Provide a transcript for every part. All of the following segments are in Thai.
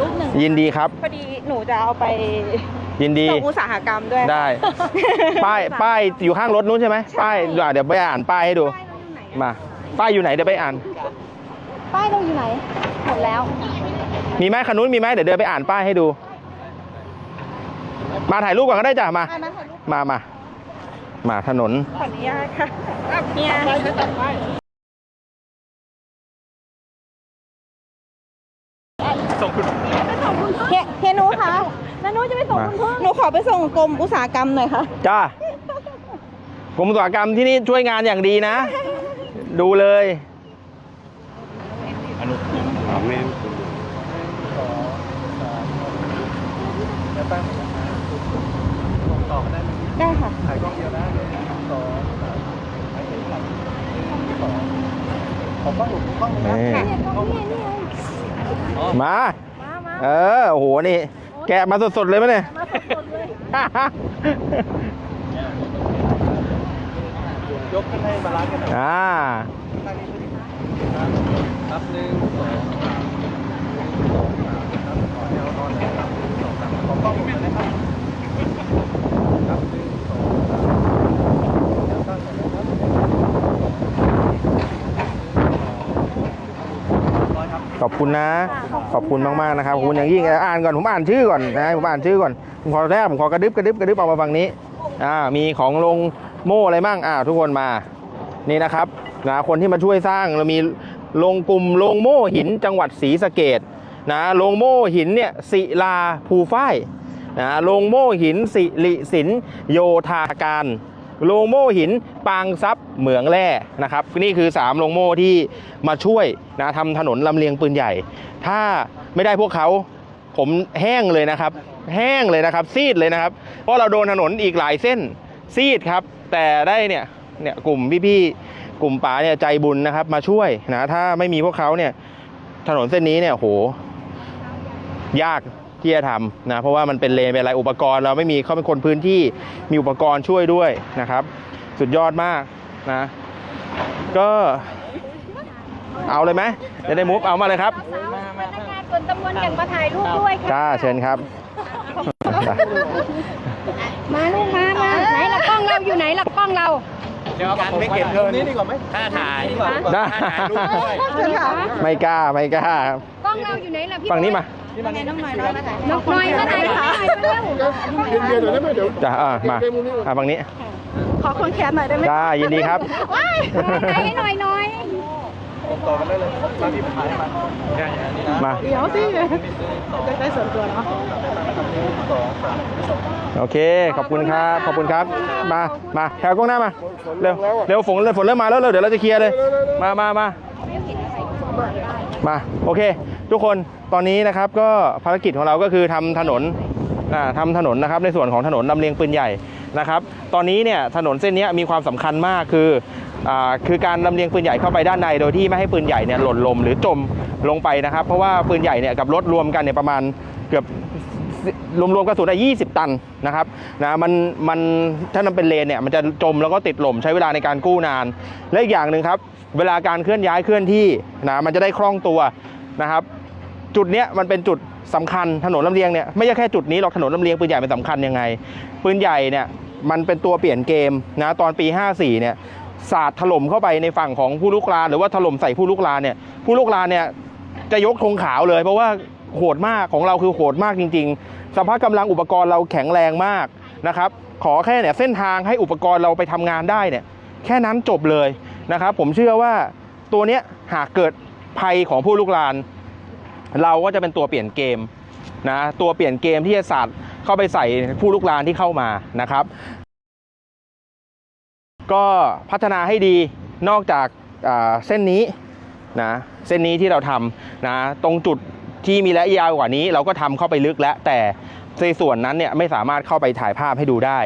รูปหนึ่งยินดีครับ พอดีหนูจะเอาไปยินดี ส่งอุตสาหกรรมด้วยได้ ป้ายป้ายอยู่ข้างรถนู้นใช่ไหมป้ายอะเดี๋ยวไปอ่านป้ายให้ดู ป้ายเราอยู่ไหนมา ป้ายอยู่ไหนเดี๋ยวไปอ่าน ป้ายเราอยู่ไหน หมดแล้ว มีไหมคันนู้นมีไหมเดี๋ยวเดินไปอ่านป้ายให้ดู มาถ่ายรูปก่อนก็ได้จ้ะมาอ่ามาถ่ายรูปมามามาถนน ขออนุญาตค่ะเนี่ย ส่งคุณเฮียเฮียหนูคะแล้วหนูจะไปส่งมาคุณพ่อหนูขอไปส่งกรมอุตสาหกรรมหน่อยค่ะ จ้ากรมอุตสาหกรรมที่นี่ช่วยงานอย่างดีนะ ดูเลยได้ค่ะนี่เนี่ยกล้องเนี่ยนี่ไง มา มามาเออโอ้โหนี่ แกะมาสดๆเลยไหมเนี่ย มาสดๆเลย ยกขึ้นให้บาลานซ์กันหน่อยอ่าครับหนึ่งสองสามหนึ่งสองสามครับขอแนวนอนนะครับหนึ่งสองสามขอกล้องผมนะครับครับหนึ่งสองสามแนวตั้งกันนะครับร้อยครับ ขอบคุณนะ ขอบคุณมากๆนะครับขอบคุณอย่างยิ่งอ่านก่อนผมอ่านชื่อก่อนนะผมอ่านชื่อก่อนผมขอแรกผมขอกระดึบกระดึบกระดึบออกมาฝั่งนี้อ่ามีของลงโม่อะไรมั่งอ่าทุกคนมานี่นะครับนะคนที่มาช่วยสร้างเรามีลงกลุ่มลงโม่หินจังหวัดศรีสะเกดนะลงโม่หินเนี่ยศิลาภูฝ้ายนะลงโม่หินสิริสินโยธาการ โลงโม่หินปางซับเหมืองแร่นะครับนี่คือ 3โลงโม่ที่มาช่วยนะทำถนนลำเลียงปืนใหญ่ ถ้าไม่ได้พวกเขาผมแห้งเลยนะครับ แห้งเลยนะครับ ซีดเลยนะครับ เพราะเราโดนถนนอีกหลายเส้นซีดครับ แต่ได้เนี่ยเนี่ยกลุ่มพี่ๆกลุ่มป๋าเนี่ยใจบุญนะครับ มาช่วยนะถ้าไม่มีพวกเขาเนี่ยถนนเส้นนี้เนี่ยโหยาก ที่จะทำนะเพราะว่ามันเป็นเลนเป็นอะไรอุปกรณ์ เราไม่มีเขาเป็นคนพื้นที่มีอุปกรณ์ช่วยด้วยนะครับ สุดยอดมากนะก็เอาเลยไหไหมจะได้มุฟเอามาเลยครับพนักงานส่วนตำบลอย่างมาถ่ายรูปด้วยค่ะจ้าเชิญครับ มาลูกมามาไหนล่ะกล้องเราอยู่ไหนล่ะกล้องเราเดี๋ยวการไม่เก็บเงินนี่ดีกว่าไหมถ้าถ่ายดีกว่าได้ถ้าถ่ายรูปด้วยเชิญค่ะไม่กล้าไม่กล้าครับกล้องเราอยู่ไหนล่ะพี่ฝั่งนี้มา นี่มันน้องหน่อยน้อยมาถ่ายน้องหน่อยมาถ่ายถ่ายมาเร็วเดี๋ยวเดี๋ยวได้ไหมเดี๋ยวจ้าอ่ามาอ่าฝั่งนี้ ขอคนแคปหน่อยได้ไหมจ้ายินดีครับว้ายถ่ายให้หน่อยหน่อยต่อกันได้เลยมาที่ถ่ายมาใช่อันนี้นะมาเดี๋ยวสิจะได้ส่วนตัวเนาะสองสามโอเค ขอบคุณครับ ขอบคุณครับ มา มาแถวกล้องหน้ามา เร็ว เร็วฝนฝนเริ่มมาแล้วเร็วเดี๋ยวเราจะเคลียร์เลย มามามามา โอเค ทุกคนตอนนี้นะครับก็ภารกิจของเราก็คือทำถนนอ่าทำถนนนะครับในส่วนของถนนลำเลียงปืนใหญ่นะครับ ตอนนี้เนี่ยถนนเส้นนี้มีความสำคัญมากคือคือการลำเลียงปืนใหญ่เข้าไปด้านใน โดยที่ไม่ให้ปืนใหญ่เนี่ยหล่นลมหรือจมลงไปนะครับ เพราะว่าปืนใหญ่เนี่ยกับรถรวมกันเนี่ยประมาณเกือบรวมๆกระสุนได้20 ตันนะครับนะมันมันถ้ามันเป็นเลนเนี่ยมันจะจมแล้วก็ติดหล่มใช้เวลาในการกู้นาน และอีกอย่างหนึ่งครับ เวลาการเคลื่อนย้ายเคลื่อนที่นะมันจะได้คล่องตัวนะครับ จุดเนี้ยมันเป็นจุดสำคัญถนนลำเลียงเนี่ยไม่ใช่แค่จุดนี้หรอกถนนลำเลียงปืนใหญ่เป็นสำคัญยังไง ปืนใหญ่เนี่ยมันเป็นตัวเปลี่ยนเกมนะตอนปี 54เนี่ยสาดถล่มเข้าไปในฝั่งของผู้ลุกลานหรือว่าถล่มใส่ผู้ลุกลานเนี่ยผู้ลุกลานเนี่ยจะยกธงขาวเลย เพราะว่าโหดมากของเราคือโหดมากจริง ๆ สภาพกำลังอุปกรณ์เราแข็งแรงมากนะครับขอแค่เนี่ยเส้นทางให้อุปกรณ์เราไปทำงานได้เนี่ยแค่นั้นจบเลยนะครับผมเชื่อว่าตัวเนี้ยหากเกิดภัยของผู้ลุกลาน เราก็จะเป็นตัวเปลี่ยนเกมนะตัวเปลี่ยนเกมที่จะสาดเข้าไปใส่ผู้ลุกลานที่เข้ามานะครับ ก็พัฒนาให้ดีนอกจากเส้นนี้นะเส้นนี้ที่เราทำนะตรงจุดที่มีระยะยาวกว่านี้ เราก็ทำเข้าไปลึกแล้วแต่ในส่วนนั้นเนี่ยไม่สามารถเข้าไปถ่ายภาพให้ดูได้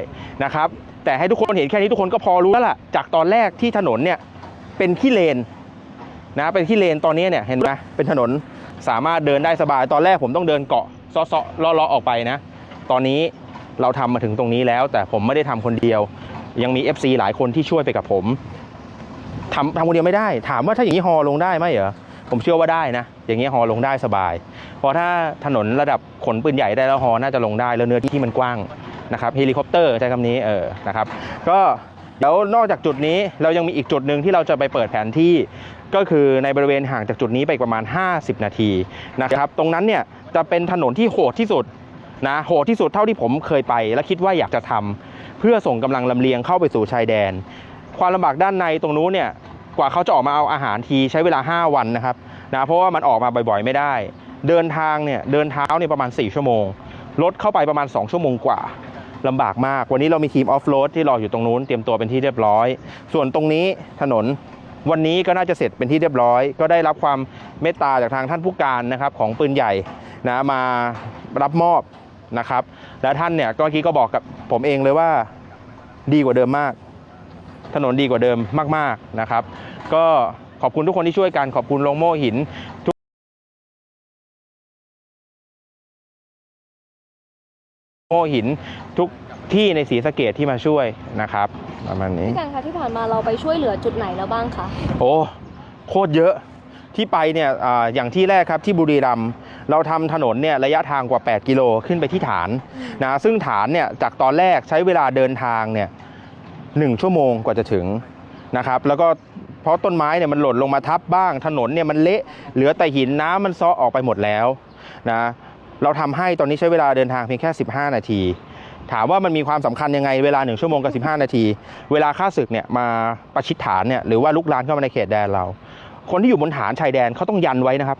นะครับ แต่ให้ทุกคนเห็นแค่นี้ทุกคนก็พอรู้แล้วล่ะ จากตอนแรกที่ถนนเนี่ยเป็นขี้เลนนะเป็นที่เลนตอนนี้เนี่ยเห็นไหมเป็นถนน สามารถเดินได้สบาย ตอนแรกผมต้องเดินเกาะซ้อๆเลาะๆออกไปนะ ตอนนี้เราทำมาถึงตรงนี้แล้ว แต่ผมไม่ได้ทำคนเดียว ยังมี FC หลายคนที่ช่วยไปกับผมทำทำคนเดียวไม่ได้ ถามว่าถ้าอย่างนี้ฮอลงได้ไหมเหรอผมเชื่อว่าได้นะ อย่างเงี้ยฮอลงได้สบาย เพราะถ้าถนนระดับขนปืนใหญ่ได้แล้วฮอน่าจะลงได้แล้วเนื้อที่ที่มันกว้างนะครับเฮลิคอปเตอร์ใช้คำนี้เออนะครับ ก็ เดี๋ยวนอกจากจุดนี้เรายังมีอีกจุดหนึ่งที่เราจะไปเปิดแผนที่ ก็คือในบริเวณห่างจากจุดนี้ไปประมาณ 50 นาทีนะครับตรงนั้นเนี่ยจะเป็นถนนที่โหดที่สุดนะโหดที่สุดเท่าที่ผมเคยไป และคิดว่าอยากจะทำเพื่อส่งกำลังลำเลียงเข้าไปสู่ชายแดน ความลำบากด้านในตรงนู้นเนี่ยกว่าเขาจะออกมาเอาอาหารทีใช้เวลา 5 วันนะครับนะเพราะว่ามันออกมาบ่อยๆ ไม่ได้ เดินทางเนี่ยเดินเท้าเนี่ยประมาณ 4 ชั่วโมงรถเข้าไปประมาณ 2 ชั่วโมงกว่า ลำบากมาก วันนี้เรามีทีมออฟโรดที่รออยู่ตรงนู้นเตรียมตัวเป็นที่เรียบร้อย ส่วนตรงนี้ถนนวันนี้ก็น่าจะเสร็จเป็นที่เรียบร้อย ก็ได้รับความเมตตาจากทางท่านผู้การนะครับของปืนใหญ่นะมารับมอบนะครับ และท่านเนี่ยก็เมื่อกี้ก็บอกกับผมเองเลยว่าดีกว่าเดิมมาก ถนนดีกว่าเดิมมากๆนะครับ ก็ขอบคุณทุกคนที่ช่วยกันขอบคุณโรงโม่หิน โม่หินทุกที่ในศรีสะเกดที่มาช่วยนะครับประมาณนี้พี่กันคะที่ผ่านมาเราไปช่วยเหลือจุดไหนแล้วบ้างคะโอ้โคตรเยอะที่ไปเนี่ยอาอย่างที่แรกครับที่บุรีรัมย์เราทำถนนเนี่ยระยะทางกว่า 8 กิโลขึ้นไปที่ฐานนะซึ่งฐานเนี่ยจากตอนแรกใช้เวลาเดินทางเนี่ยหนึ่งชั่วโมงกว่าจะถึงนะครับแล้วก็เพราะต้นไม้เนี่ยมันหล่นลงมาทับบ้างถนนเนี่ยมันเละเหลือแต่หินน้ำมันซ้อออกไปหมดแล้วนะ เราทำให้ตอนนี้ใช้เวลาเดินทางเพียงแค่ 15 นาที ถามว่ามันมีความสำคัญยังไงเวลา 1 ชั่วโมงกับ 15 นาที เวลาค่าศึกเนี่ยมาประชิดฐานเนี่ยหรือว่าลุกลานเข้ามาในเขตแดนเรา คนที่อยู่บนฐานชายแดนเขาต้องยันไว้นะครับ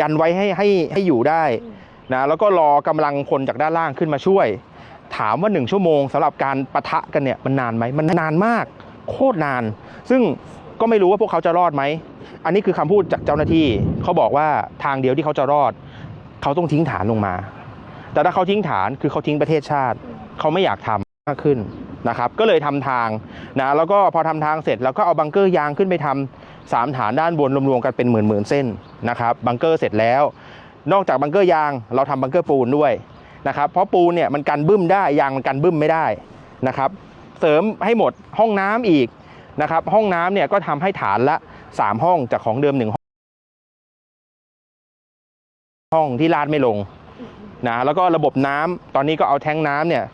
ยันไว้ให้ให้ให้อยู่ได้นะแล้วก็รอกำลังพลจากด้านล่างขึ้นมาช่วย ถามว่า 1 ชั่วโมงสำหรับการปะทะกันเนี่ยมันนานไหมมันนานมาก โคตรนาน ซึ่งก็ไม่รู้ว่าพวกเขาจะรอดไหมอันนี้คือคำพูดจากเจ้าหน้าที่เขาบอกว่าทางเดียวที่เขาจะรอด เขาต้องทิ้งฐานลงมา แต่ถ้าเขาทิ้งฐานคือเขาทิ้งประเทศชาติ เขาไม่อยากทำมากขึ้นนะครับ ก็เลยทำทางนะแล้วก็พอทำทางเสร็จแล้วก็เอาบังเกอร์ยางขึ้นไปทำสามฐานด้านบนรวมๆกันเป็นหมื่นๆเส้นนะครับบังเกอร์เสร็จแล้ว นอกจากบังเกอร์ยางเราทำบังเกอร์ปูนด้วยนะครับเพราะปูนเนี่ยมันกันบึ้มได้ยางมันกันบึ้มไม่ได้นะครับ เสริมให้หมดห้องน้ำอีกนะครับ ห้องน้ำเนี่ยก็ทำให้ฐานละ 3 ห้องจากของเดิมหนึ่ง ห้องที่ลาดไม่ลงนะแล้วก็ระบบน้ำตอนนี้ก็เอาแท้งน้ำเนี่ย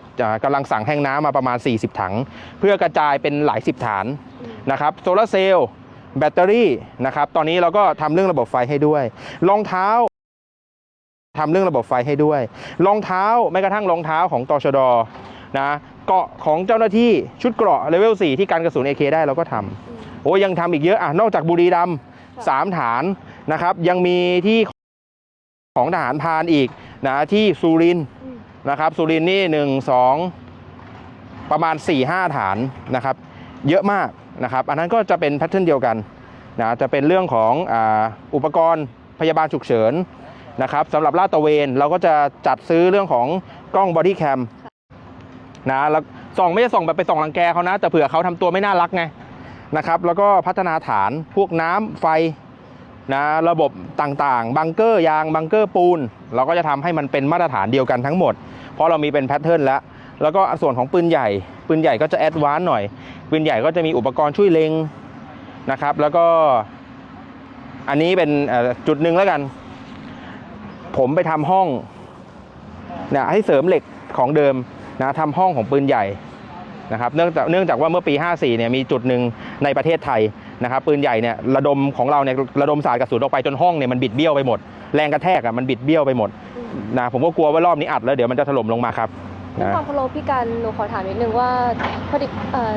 กำลังสั่งแท้งน้ำมาประมาณ 40 ถัง เพื่อกระจายเป็นหลายสิบฐานนะครับโซลาร์เซลล์แบตเตอรี่นะครับตอนนี้เราก็ทำเรื่องระบบไฟให้ด้วยรองเท้าทำเรื่องระบบไฟให้ด้วยรองเท้าแม้กระทั่งรองเท้าของตชดนะเกาะของเจ้าหน้าที่ชุดเกราะเลเวล4ที่การกระสุน AK ได้เราก็ทำโอ้ยังทำอีกเยอะอะนอกจากบุรีรัมย์สามฐานนะครับยังมีที่ ของทหารพรานอีกนะที่สุรินทร์นะครับสุรินทร์นี่หนึ่งสองประมาณ4ี่ห้าฐานนะครับ เยอะมากนะครับ อันนั้นก็จะเป็นแพทเทิร์นเดียวกันนะจะเป็นเรื่องของอาอุปกรณ์พยาบาลฉุกเฉินนะครับสำหรับลาดตระเวนเราก็จะจัดซื้อเรื่องของกล้องบอดี้แคมนะแล้วส่องไม่ใช่ส่องแบบไปส่องรังแกเขานะ แต่เผื่อเขาทำตัวไม่น่ารักไงนะครับ แล้วก็พัฒนาฐานพวกน้ำไฟ นะระบบต่างๆ บังเกอร์ยางบังเกอร์ปูน เราก็จะทำให้มันเป็นมาตรฐานเดียวกันทั้งหมด เพราะเรามีเป็นแพทเทิร์นแล้ว แล้วก็ส่วนของปืนใหญ่ ปืนใหญ่ก็จะแอดวานซ์หน่อย ปืนใหญ่ก็จะมีอุปกรณ์ช่วยเล็งนะครับ แล้วก็อันนี้เป็นจุดหนึ่งแล้วกัน ผมไปทำห้องนะให้เสริมเหล็กของเดิมนะทำห้องของปืนใหญ่นะครับเนื่องจากเนื่องจากว่าเมื่อปี 54เนี่ยมีจุดหนึ่งในประเทศไทย นะครับปืนใหญ่เนี่ยระดมของเราเนี่ยระดมสารกระสุนออกไปจนห้องเนี่ยมันบิดเบี้ยวไปหมด แรงกระแทกอะมันบิดเบี้ยวไปหมดนะผมก็กลัวว่ารอบนี้อัดแล้วเดี๋ยวมันจะถล่มลงมาครับด้วยนะความเคารพพี่กันหนูขอถามนิดนึงว่าพอดีเอ่อ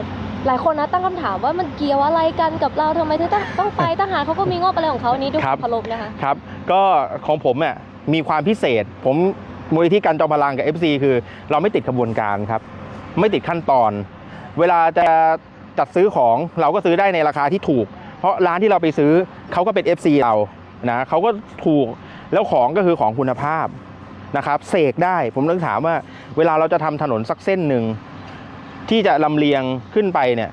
หลายคนนะตั้งคำถามว่ามันเกี่ยวอะไรกันกับเราทำไมถึงต้องต้องไปทหารเขาก็มีงบอะไรของเขาอันนี้ด้วยความเคารพนะคะครับก็ของผมเนี่ยมีความพิเศษ ผมมูลนิธิการจอมพลังกับ FC คือ เราไม่ติดขบวนการครับ ไม่ติดขั้นตอน เวลาจะ จัดซื้อของเราก็ซื้อได้ในราคาที่ถูก เพราะร้านที่เราไปซื้อเขาก็เป็น FC เรานะเขาก็ถูกแล้วของก็คือของคุณภาพนะครับเสกได้ผมต้องถามว่า เวลาเราจะทำถนนสักเส้นหนึ่งที่จะลำเลียงขึ้นไปเนี่ย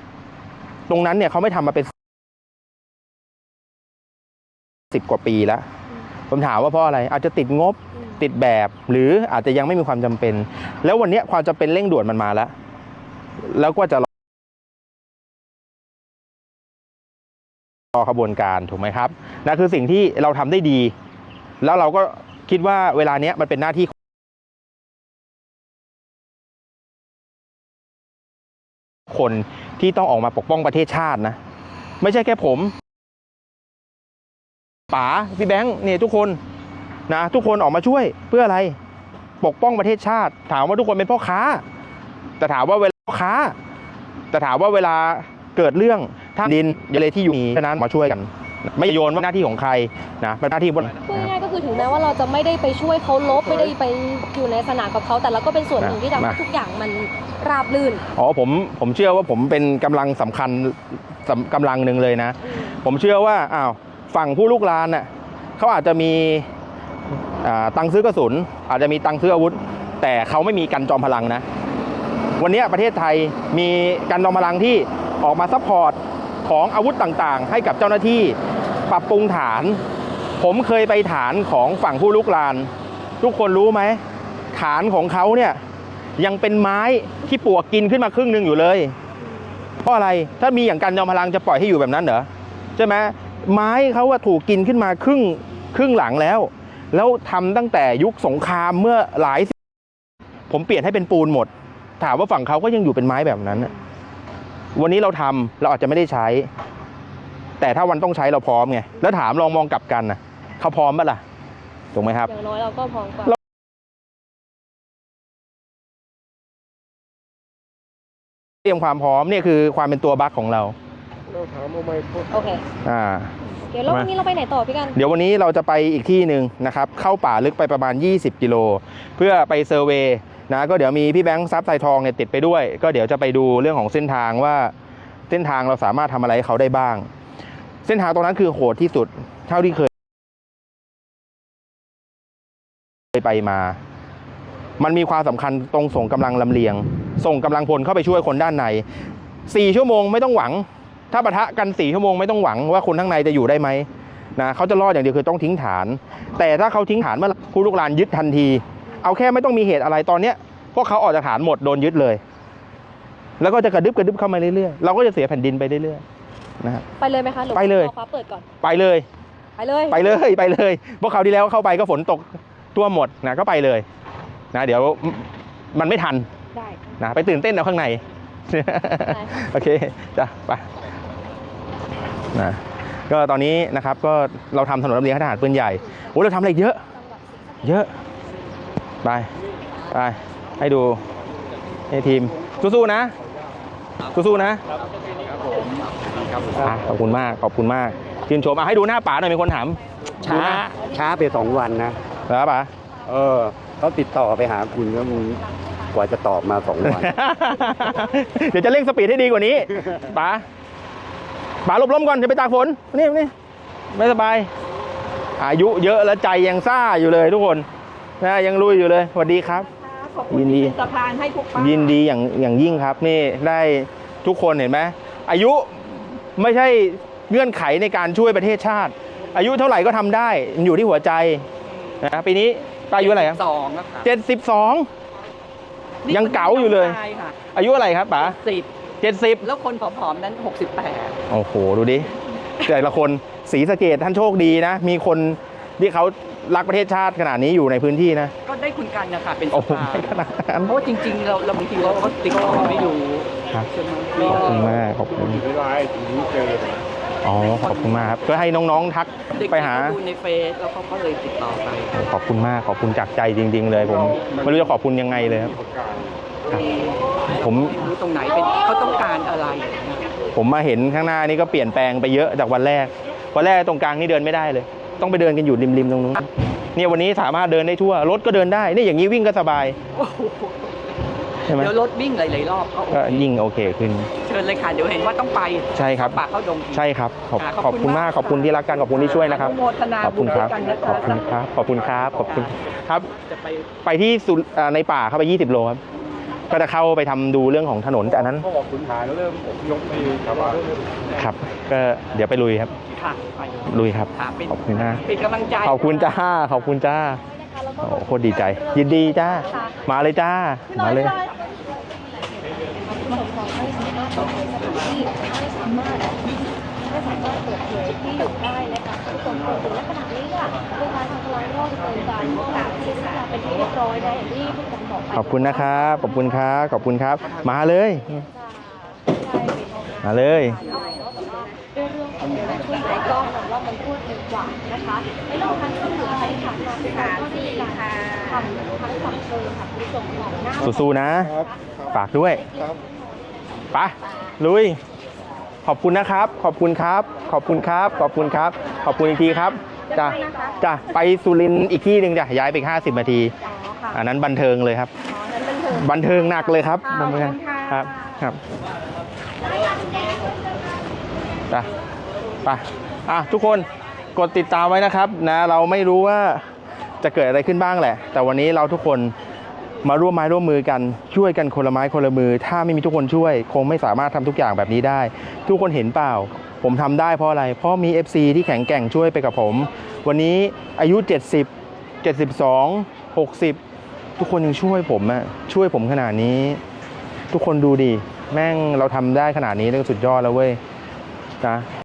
ตรงนั้นเนี่ยเขาไม่ทำมาเป็นสิบกว่าปีแล้ว ผมถามว่าเพราะอะไร อาจจะติดงบติดแบบ หรืออาจจะยังไม่มีความจำเป็น แล้ววันนี้ความจำเป็นเร่งด่วนมันมาแล้ว แล้วก็จะ ขบวนการถูกไหมครับนั่นคือสิ่งที่เราทำได้ดี แล้วเราก็คิดว่าเวลาเนี้ยมันเป็นหน้าที่คนที่ต้องออกมาปกป้องประเทศชาตินะ ไม่ใช่แค่ผมป๋าพี่แบงค์เนี่ยทุกคนนะทุกคนออกมาช่วยเพื่ออะไรปกป้องประเทศชาติ ถามว่าทุกคนเป็นพ่อค้า แต่ถามว่าเวลาพ่อค้า แต่ถามว่าเวลาเกิดเรื่อง ท่านดินยาเลยที่อยู่นี้ฉะนั้นมาช่วยกัน ไม่โยนว่าหน้าที่ของใครนะเป็นหน้าที่บนพูดง่ายๆก็คือถึงแม้ว่าเราจะไม่ได้ไปช่วยเขาลบไม่ได้ไปอยู่ในสนามกับเขาแต่เราก็เป็นส่วนหนึ่งที่ทำให้มาทุกอย่างมันราบรื่นอ๋อผมผมเชื่อว่าผมเป็นกำลังสำคัญสำกำลังหนึ่งเลยนะ ผมเชื่อว่าอ้าวฝั่งผู้ลูกลานน่ะเขาอาจจะมีอ่าตังค์ซื้อกระสุน อาจจะมีตังค์ซื้ออาวุธ แต่เขาไม่มีกันจอมพลังนะ วันนี้ประเทศไทยมีกันจอมพลังที่ออกมาซัพพอร์ต ของอาวุธต่างๆ ให้กับเจ้าหน้าที่ปรับปรุงฐาน ผมเคยไปฐานของฝั่งผู้ลุกลาน ทุกคนรู้ไหม ฐานของเขาเนี่ยยังเป็นไม้ที่ปวกกินขึ้นมาครึ่งหนึ่งอยู่เลย เพราะอะไรถ้ามีอย่างกันจอมพลังจะปล่อยให้อยู่แบบนั้นเหรอใช่ไหมไม้เขาว่าถูกกินขึ้นมาครึ่งครึ่งหลังแล้ว แล้วทำตั้งแต่ยุคสงครามเมื่อหลาย ผมเปลี่ยนให้เป็นปูนหมด ถามว่าฝั่งเขาก็ยังอยู่เป็นไม้แบบนั้น วันนี้เราทำเราอาจจะไม่ได้ใช้ แต่ถ้าวันต้องใช้เราพร้อมไงแล้วถามลองมองกลับกันนะเขาพร้อมปะล่ะถูกไหมครับอย่างน้อยเราก็พร้อมกว่าเตรียมความพร้อมเนี่ยคือความเป็นตัวบั๊กของเราเราถามเอาไม่พบโอเคอ่าเดี๋ยวแล้ววันนี้เราไปไหนต่อพี่กัน เดี๋ยววันนี้เราจะไปอีกที่หนึ่งนะครับ เข้าป่าลึกไปประมาณ 20 กิโล เพื่อไปเซอร์เวย์ นะก็เดี๋ยวมีพี่แบงค์ซับไซทองเนี่ยติดไปด้วย ก็เดี๋ยวจะไปดูเรื่องของเส้นทางว่าเส้นทางเราสามารถทำอะไรให้เขาได้บ้าง เส้นทางตรงนั้นคือโหดที่สุดเท่าที่เคยไปมา มันมีความสำคัญตรงส่งกำลังลำเลียง ส่งกำลังพลเข้าไปช่วยคนด้านในสี่ชั่วโมงไม่ต้องหวัง ถ้าปะทะกันสี่ชั่วโมงไม่ต้องหวังว่าคนข้างในจะอยู่ได้ไหมนะเขาจะรอดอย่างเดียวคือต้องทิ้งฐาน แต่ถ้าเขาทิ้งฐานเมื่อไหร่ผู้ลุกลานยึดทันที เอาแค่ไม่ต้องมีเหตุอะไรตอนเนี้ยพวกเขาออกจากฐานหมดโดนยึดเลย แล้วก็จะกระดึบกระดึบเข้ามาเรื่อยๆเราก็จะเสียแผ่นดินไปเรื่อยๆนะฮะไปเลยไหมคะหรือว่าไปเลย รอฟ้าเปิดก่อน ไปเลย ไปเลยไปเลยไปเลยเพราะคราวที่แล้วเข้าไปก็ฝนตกทั่วมหมดนะก็ไปเลยนะเดี๋ยวมันไม่ทันได้ นะไปตื่นเต้นเอาข้างใน โอเคจ้ะไปนะก็ตอนนี้นะครับก็เราทำถนนลำเลียงให้ทหารปืนใหญ่โอ้เราทำอะไรอีกเยอะ เยอะ ไป ไป ให้ดูให้ทีม สู้ๆนะ สู้ๆนะ อะขอบคุณมาก ขอบคุณมากชื่นชมอะให้ดูหน้าป๋าหน่อยมีคนถามช้าช้าไปสองวันนะ แล้วป๋า เออเขาติดต่อไปหาคุณแล้วมึงกว่าจะตอบมาสองวัน เดี๋ยวจะเร่งสปีดให้ดีกว่านี้ ป๋า ป๋าหลบล้มก่อนจะไปตากฝน นี่นี่ไม่สบาย อายุเยอะแล้วใจยังซ่าอยู่เลยทุกคน นะยังลุยอยู่เลยสวัสดีครับ ขอบคุณยินดี ที่เป็นสะพานให้พวกป้ายินดีอย่างอย่างยิ่งครับ นี่ได้ทุกคนเห็นไหมอายุไม่ใช่เงื่อนไขในการช่วยประเทศชาติ อายุเท่าไหร่ก็ทำได้อยู่ที่หัวใจนะปีนี้ป้าอายุอะไรครับสองแล้วค่ะเจ็ดสิบสอง ยังเก๋าอยู่เลย ใช่ค่ะอายุอะไรครับป๋าสิบเจ็ดสิบแล้วคนผอมๆนั้นหกสิบแปดโอ้โห ดูดิ แต่ละคนสีสะเกตท่านโชคดีนะ มีคน ที่เขารักประเทศชาติขนาดนี้อยู่ในพื้นที่นะ ก็ได้คุณกันนะคะเป็นโอ้สะโหพานไม่ขนาดนั้นเพราะว่าจริงๆ เราเราบางทีเราก็ติดต่อไม่อยู่ครับใช่ไหมขอบคุณมากขอบคุณเวลาถึงเจออ๋อขอบคุณมากครับก็ให้น้องๆทักเด็กไปหา เขาดูในเฟซแล้วเขาก็เลยติดต่อไป ขอบคุณมากขอบคุณจากใจจริง ๆ เลยผมไม่รู้จะขอบคุณยังไงเลยครับประการครับผมไม่รู้ตรงไหนเป็นเขาต้องการอะไรนะผมมาเห็นข้างหน้านี่ก็เปลี่ยนแปลงไปเยอะจากวันแรกวันแรกตรงกลางนี่เดินไม่ได้เลย ต้องไปเดินกันอยู่ริมๆตรงนู้นเนี่ยวันนี้สามารถเดินได้ทั่ว รถก็เดินได้นี่อย่างนี้วิ่งก็สบายโอ้โหใช่ไหมเดี๋ยวรถวิ่งหลายๆรอบก็โอก็เคยิ่งโอเคขึ้น เชิญเลยค่ะเดี๋ยวเห็นว่าต้องไปใช่ครับป่าเข้าดงอีก ใช่ครับขอบค่ะขอบคุณมากขอบคุณที่รักกันขอบคุณที่ช่วยนะครับอนุโมทนาขอบคุณครับ บุญด้วยกันนะคะ ขอบคุณครับขอบคุณครับขอบคุณครับ จะไปไปที่สุเอ่อในป่าเข้าไป 20 โลครับ ก็จะเข้าไปทำดูเรื่องของถนนแต่อันนั้นเขาบอกขุนหารแล้วเริ่มอพยพไปชาวบ้านครับ ก็เดี๋ยวไปลุยครับค่ะไปลุยครับค่ะเป็นขอบคุณมากเป็นกำลังใจขอบคุณจ้าขอบคุณจ้าโอ้โคตรดีใจ ยินดีจ้ามาเลยจ้ามาเลยผสมของไม่สามารถต่อไปสถานที่ไม่สามารถไม่สามารถเปิดเผยที่อยู่ได้นะคะคุณผู้ชมจนถึงณขณะนี้ค่ะโรงพยาบาลทางพลังโลกดำเนินการมอบหมายที่ เวลาเป็นที่เรียบร้อยแล้วอย่างที่พี่ผมบอกไปขอบคุณนะครับ ขอบคุณครับ ขอบคุณครับ มาเลย มาเลย ด้วยเรื่องของการช่วยเหลือก็มองว่ามันพูดดีกว่านะคะในเรื่องของการช่วยเหลือใช้ขับมาเป็นการก็มีการทำทั้งฝั่งเชิงค่ะคุณผู้ชมของหน้าสู้ๆนะครับฝากด้วยครับไปลุย ขอบคุณนะครับ ขอบคุณครับ ขอบคุณครับ ขอบคุณครับ ขอบคุณอีกทีครับ จ้ะจ้ะไปสุรินทร์อีกที่หนึ่งจ้ะย้ายไปอีก50นาที อ๋อค่ะอันนั้นบันเทิงเลยครับ อ๋อนั้นเป็นเธอบันเทิงหนักเลยครับขอบคุณค่ะครับครับจ้ะไปอะทุกคนกดติดตามไว้นะครับนะเราไม่รู้ว่าจะเกิดอะไรขึ้นบ้างแหละ แต่วันนี้เราทุกคนมาร่วมไม้ร่วมมือกันช่วยกันคนละไม้คนละมือ ถ้าไม่มีทุกคนช่วย คงไม่สามารถทำทุกอย่างแบบนี้ได้ ทุกคนเห็นเปล่า ผมทำได้เพราะอะไร เพราะมี FC ที่แข็งแกร่งช่วยไปกับผม วันนี้อายุ 70 72 60 ทุกคนยังช่วยผมอะช่วยผมขนาดนี้ ทุกคนดูดิ แม่งเราทำได้ขนาดนี้นี่ก็สุดยอดแล้วเว้ยนะ